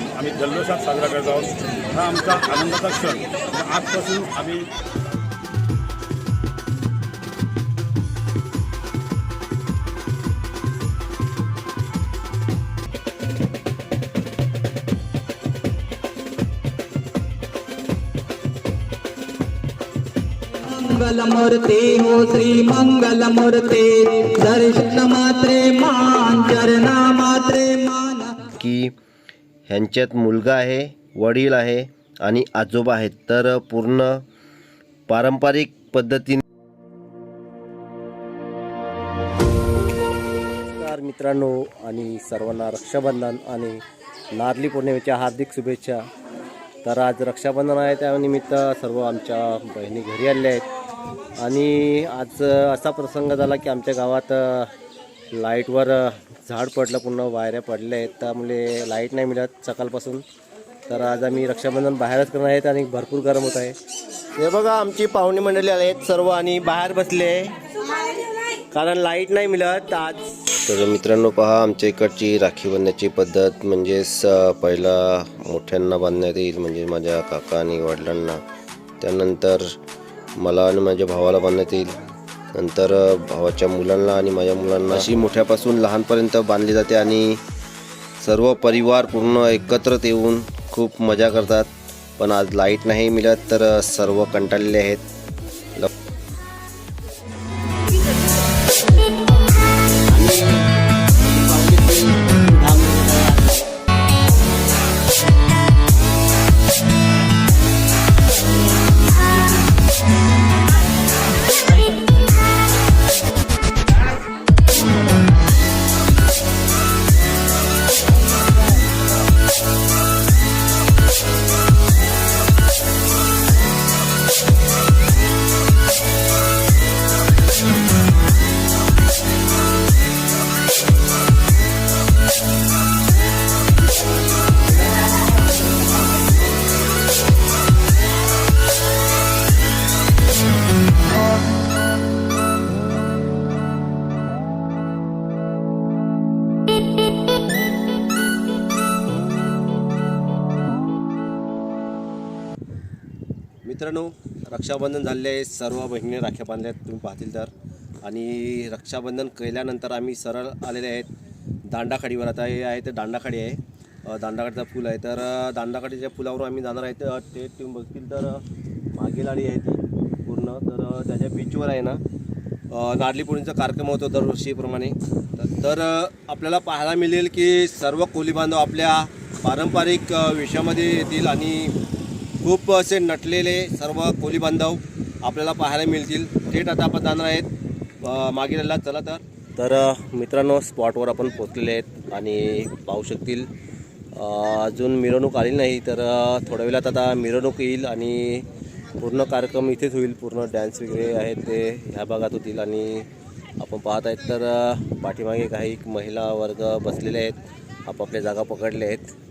सण आम्ही जल्लोषात साजरा करत आहोत. हा आमचा आनंदाचा क्षण. आजपासून आम्ही मंगलमूर्ते हो श्री मंगलमूर्ते. दर्शन मात्रे मान चरणा मात्रे मान. की ह्यांच्यात मुलगा आहे वडील आहे आणि आजोबा आहेत. तर पूर्ण पारंपरिक पद्धतीने नमस्कार मित्रांनो आणि सर्वांना रक्षाबंधन आणि नारली पौर्णिमेच्या हार्दिक शुभेच्छा. तर आज रक्षाबंधन आहे त्यानिमित्त सर्व आमच्या बहिणी घरी आल्या आहेत. आणि आज असा प्रसंग झाला की आमच्या गावात लाईटवर झाड पडलं पूर्ण वायऱ्या पडल्या आहेत. त्यामुळे लाइट नाही मिळत सकाळपासून. तर आज आम्ही रक्षाबंधन बाहेरच करणार आहेत आणि भरपूर गरम होत आहे. हे बघा आमची पाहुणी मंडळी आले आहेत सर्व आणि बाहेर बसले. कारण लाइट नाही मिळत आज. तर मित्रांनो पहा आमच्या इकडची राखी बांधण्याची पद्धत म्हणजेच पहिला मोठ्यांना बांधण्यात येईल म्हणजे माझ्या काका आणि वडिलांना. त्यानंतर मला आणि माझ्या भावाला बांधण्यात येईल. नंतर भावाच्या मुलांना आणि माझ्या मुलांना अशी मोठ्यापासून लहानपर्यंत बांधली जाते आणि सर्व परिवार पूर्ण एकत्रित येऊन खूप मजा करतात. पण आज लाइट नाही मिळत तर सर्व कंटाळलेले आहेत. मित्रांनो रक्षाबंधन झालेले आहे. सर्व बहिणीने राख्या बांधल्या आहेत तुम्ही पाहतील तर. आणि रक्षाबंधन केल्यानंतर आम्ही सरळ आलेले आहेत. दांडाखाडीवर आता हे आहे ते दांडाखाडी आहे. दांडाखाडीचा फुल आहे. तर दांडाखाडीच्या फुलावर आम्ही जाणार आहे. तर ते तुम्ही बघतील तर मागील आली आहे ती पूर्ण. तर त्याच्या बीचवर आहे ना. अ, कार्यक्रम होतो दरवर्षीप्रमाणे तर- आपल्याला पाहायला मिळेल की सर्व कोली बांधव आपल्या पारंपरिक विषयामध्ये येतील आणि खूप असे नटलेले सर्व कोली बांधव आपल्याला पाहायला मिळतील. थेट आता आपण जाणार आहेत. अ, मागील चला तर. तर मित्रांनो स्पॉटवर आपण पोचलेले आहेत आणि पाहू शकतील. अजून मिरवणूक आली नाही तर थोड्या वेळात आता मिरवणूक येईल आणि पूर्ण कार्यक्रम इथेच होईल. पूर्ण डॅन्स वगैरे आहेत ते ह्या भागात होतील आणि आपण पाहत आहेत. तर पाठीमागे काही महिला वर्ग बसलेले आहेत. आपापल्या जागा पकडल्या आहेत.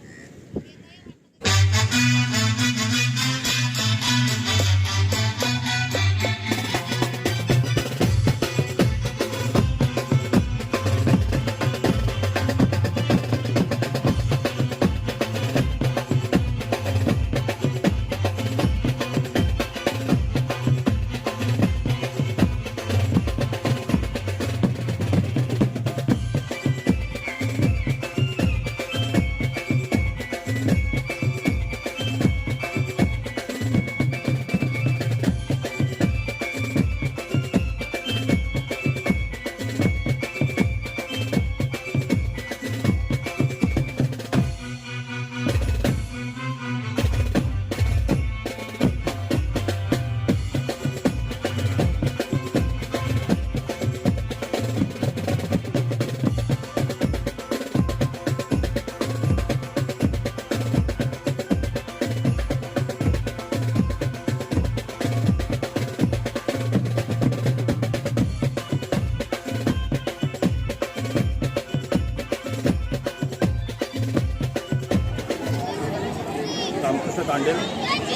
तांडेल.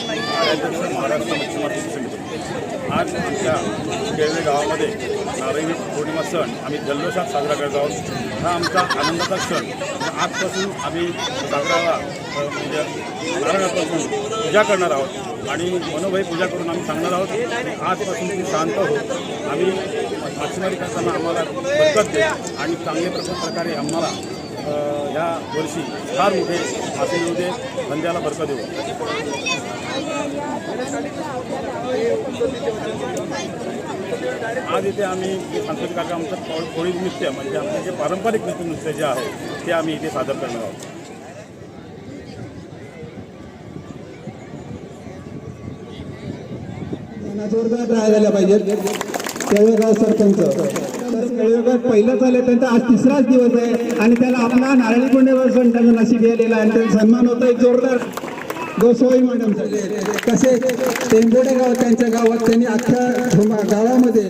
कार्याध्यक्ष महाराष्ट्र मच्छीमार समिती आज आमच्या केळवे गावामध्ये नारायणी पौर्णिमा सण आम्ही जल्लोषात साजरा करत आहोत. हा आमचा आनंदाचा सण. आजपासून आम्ही साजरा म्हणजे नारळापासून पूजा करणार आहोत. आणि मनोभाई पूजा करून आम्ही सांगणार आहोत. आजपासून तुम्ही शांत हो. आम्ही मच्छीमारी करताना आम्हाला बरकत दे. आणि चांगल्या प्रकारे आम्हाला अ, या वर्षी फार मोठे असे येऊ दे धंद्याला बरकत देऊ. आज इथे आम्ही सांस्कृतिक कार्यक्रम आमचं कोळी नृत्य म्हणजे आमचे जे पारंपरिक नृत्य नृत्य जे आहे ते आम्ही इथे सादर करणार आहोत. जोरदार राहायला झाल्या पाहिजेत केळवेगाव सरपंच. तर पहिलंच पहिलं त्यांचा आज तिसराच दिवस आहे आणि त्याला आपला नारळी पुण्यवर सण त्यांना नशीब गेलेला आहे आणि त्यांचा सन्मान होता एक जोरदार गोसाई मॅडम. कसे टेंबोडे गाव त्यांच्या गावात त्यांनी अख्ख्या गावामध्ये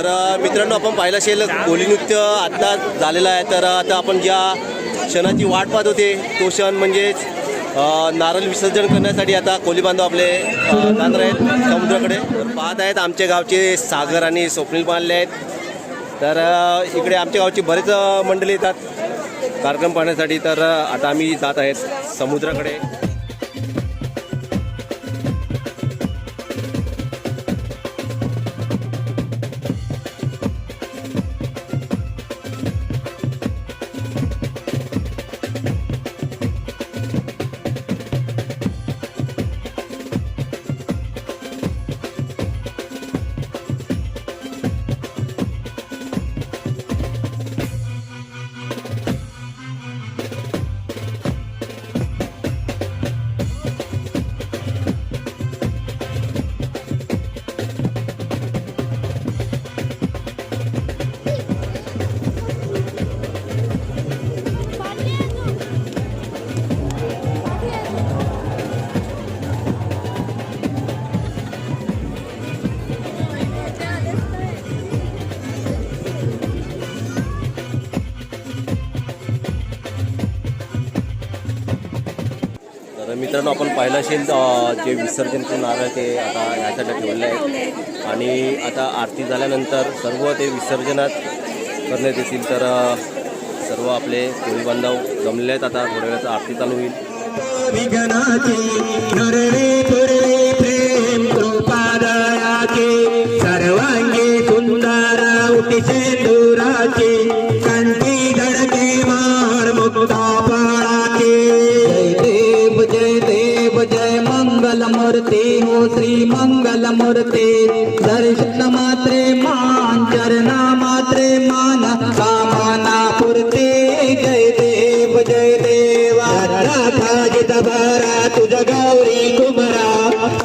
तर मित्रांनो आपण पाहिलं असेल कोली नृत्य आता झालेलं आहे. तर आता आपण ज्या क्षणाची वाट पाहत होते तो क्षण म्हणजेच नारळ विसर्जन करण्यासाठी आता कोली बांधव आपले अ, जाणार आहेत समुद्राकडे. तर पाहत आहेत आमच्या गावचे सागर आणि स्वप्नील बांधले आहेत. तर इकडे आमच्या गावची बरेच मंडळी येतात. कार्यक्रम पाहण्यासाठी तर आता आम्ही जात आहेत समुद्राकडे. मित्रांनो आपण पाहिलं असेल अ, जे विसर्जनचे नारळ ते आता यासाठी ठेवले आहेत. आणि आता आरती झाल्यानंतर सर्व ते विसर्जनात करण्यात येतील. तर सर्व आपले कोळी बांधव जमले आहेत आता थोड्या वेळात आरती चालू होईल. దర్శన మాత్రే మాన్ చరణ మాత్రే మాన కామనా పూర్తి జయ దేవ జయ దేవ రాధా జిత భరతుజ గౌరీ కుమరా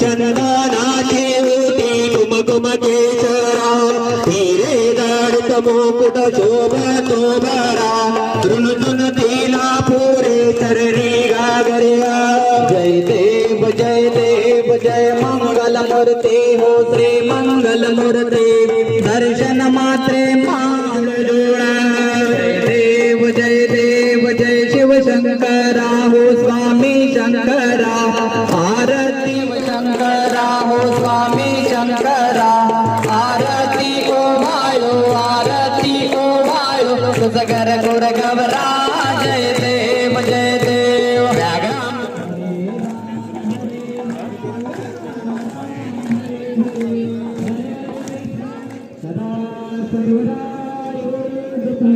చందనా చేతి కుమ కుమ కేసరా తీరే దాడుత మోకుట శోభ శోభరా తృణు తృణ मूर्ते हो श्री मंगल मूर्ते. दर्शन मात्रे मा तर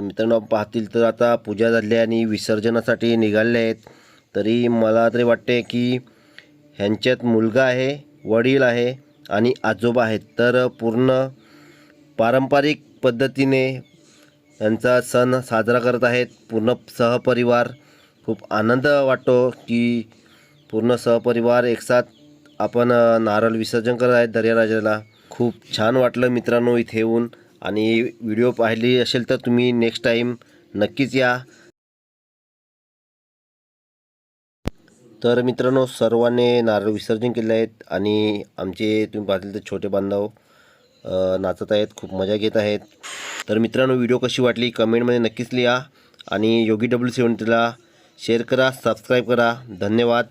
मित्रांनो पाहतील तर आता पूजा झाली आणि विसर्जनासाठी निघाले आहेत. तरी मला तरी वाटते की ह्यांच्यात मुलगा आहे वडील आहे. आणि आजोबा आहेत. तर पूर्ण पारंपरिक पद्धतीने यांचा सण साजरा करत आहेत. पूर्ण सहपरिवार खूप आनंद वाटतो की पूर्ण सहपरिवार एकसाथ आपण नारळ विसर्जन करत आहेत दर्याराजाला. खूप छान वाटलं मित्रांनो इथे येऊन. आणि व्हिडिओ पाहिली असेल तर तुम्ही नेक्स्ट टाईम नक्कीच या. तर मित्रांनो सर्वांनी नारळ विसर्जन केले आहेत आणि आमचे तुम्ही पाहतील तर छोटे बांधव नाचत आहेत खूप मजा घेत आहेत. तर मित्रांनो व्हिडिओ कशी वाटली कमेंटमध्ये नक्कीच लिहा आणि योगी डब्ल्यू सेवन्टीला शेअर करा सबस्क्राईब करा. धन्यवाद.